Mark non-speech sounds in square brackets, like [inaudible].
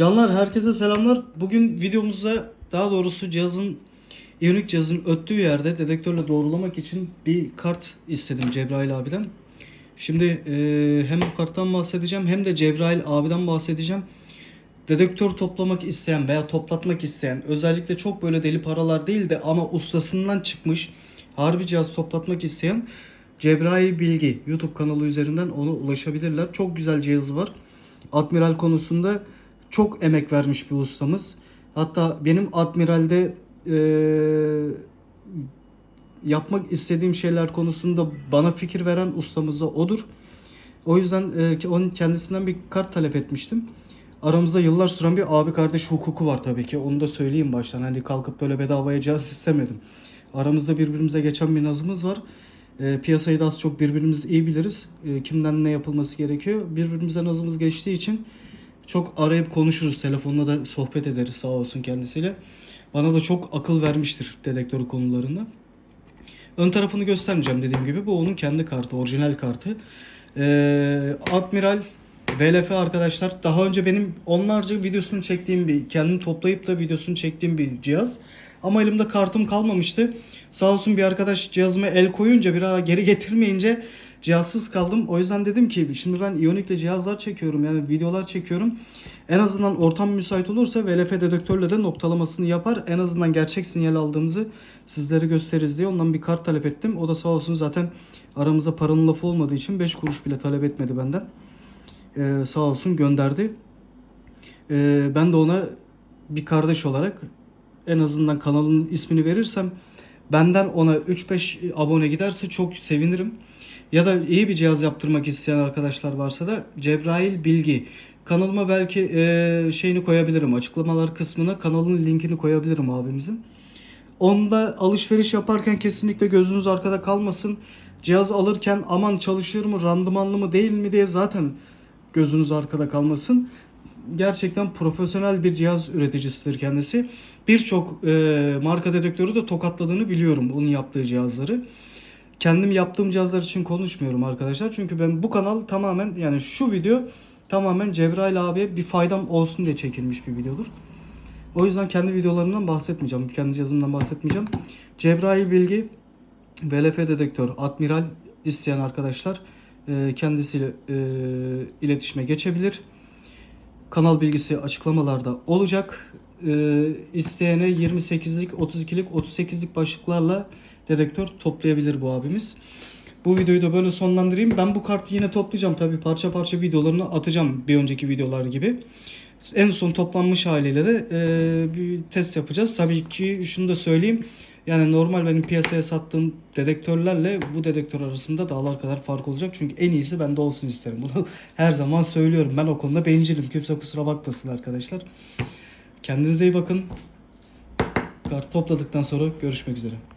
Canlar herkese selamlar. Bugün videomuzda daha doğrusu cihazın Ionic cihazın öttüğü yerde dedektörle doğrulamak için bir kart istedim Cebrail abiden. Şimdi e, hem bu karttan bahsedeceğim hem de Cebrail abiden bahsedeceğim. Dedektör toplamak isteyen veya toplatmak isteyen özellikle çok böyle deli paralar değil de ama ustasından çıkmış harbi cihaz toplatmak isteyen Cebrail Bilgi YouTube kanalı üzerinden ona ulaşabilirler. Çok güzel cihazı var. Admiral konusunda çok emek vermiş bir ustamız. Hatta benim Admiral'de eee, yapmak istediğim şeyler konusunda bana fikir veren ustamız da odur. O yüzden e, onun kendisinden bir kart talep etmiştim. Aramızda yıllar süren bir abi kardeş hukuku var tabii ki. Onu da söyleyeyim baştan. Hani kalkıp böyle bedavaya cihaz istemedim. Aramızda birbirimize geçen bir nazımız var. E, piyasayı da az çok birbirimiz iyi biliriz. E, kimden ne yapılması gerekiyor. Birbirimize nazımız geçtiği için çok arayıp konuşuruz. Telefonla da sohbet ederiz sağ olsun kendisiyle. Bana da çok akıl vermiştir dedektörü konularında. Ön tarafını göstermeyeceğim dediğim gibi. Bu onun kendi kartı, orijinal kartı. Ee, Admiral VLF arkadaşlar daha önce benim onlarca videosunu çektiğim bir, kendim toplayıp da videosunu çektiğim bir cihaz. Ama elimde kartım kalmamıştı. Sağ olsun bir arkadaş cihazıma el koyunca bir daha geri getirmeyince cihazsız kaldım. O yüzden dedim ki şimdi ben Ionic'le cihazlar çekiyorum yani videolar çekiyorum. En azından ortam müsait olursa VLF dedektörle de noktalamasını yapar. En azından gerçek sinyal aldığımızı sizlere gösteririz diye ondan bir kart talep ettim. O da sağ olsun zaten aramızda paranın lafı olmadığı için 5 kuruş bile talep etmedi benden. Ee, sağ olsun gönderdi. Ee, ben de ona bir kardeş olarak en azından kanalın ismini verirsem benden ona 3-5 abone giderse çok sevinirim. Ya da iyi bir cihaz yaptırmak isteyen arkadaşlar varsa da Cebrail Bilgi. Kanalıma belki e, şeyini koyabilirim. Açıklamalar kısmına kanalın linkini koyabilirim abimizin. Onda alışveriş yaparken kesinlikle gözünüz arkada kalmasın. Cihaz alırken aman çalışır mı, randımanlı mı değil mi diye zaten gözünüz arkada kalmasın. Gerçekten profesyonel bir cihaz üreticisidir kendisi. Birçok e, marka dedektörü de tokatladığını biliyorum onun yaptığı cihazları. Kendim yaptığım cihazlar için konuşmuyorum arkadaşlar. Çünkü ben bu kanal tamamen yani şu video tamamen Cebrail abiye bir faydam olsun diye çekilmiş bir videodur. O yüzden kendi videolarımdan bahsetmeyeceğim. Kendi cihazımdan bahsetmeyeceğim. Cebrail Bilgi VLF dedektör Admiral isteyen arkadaşlar e, kendisiyle e, iletişime geçebilir. Kanal bilgisi açıklamalarda olacak. E, isteyene 28'lik, 32'lik, 38'lik başlıklarla dedektör toplayabilir bu abimiz. Bu videoyu da böyle sonlandırayım. Ben bu kartı yine toplayacağım. Tabi parça parça videolarını atacağım bir önceki videolar gibi. En son toplanmış haliyle de e, bir test yapacağız. Tabii ki şunu da söyleyeyim. Yani normal benim piyasaya sattığım dedektörlerle bu dedektör arasında dağlar kadar fark olacak. Çünkü en iyisi bende olsun isterim. Bunu [laughs] her zaman söylüyorum. Ben o konuda bencilim. Kimse kusura bakmasın arkadaşlar. Kendinize iyi bakın. Kart topladıktan sonra görüşmek üzere.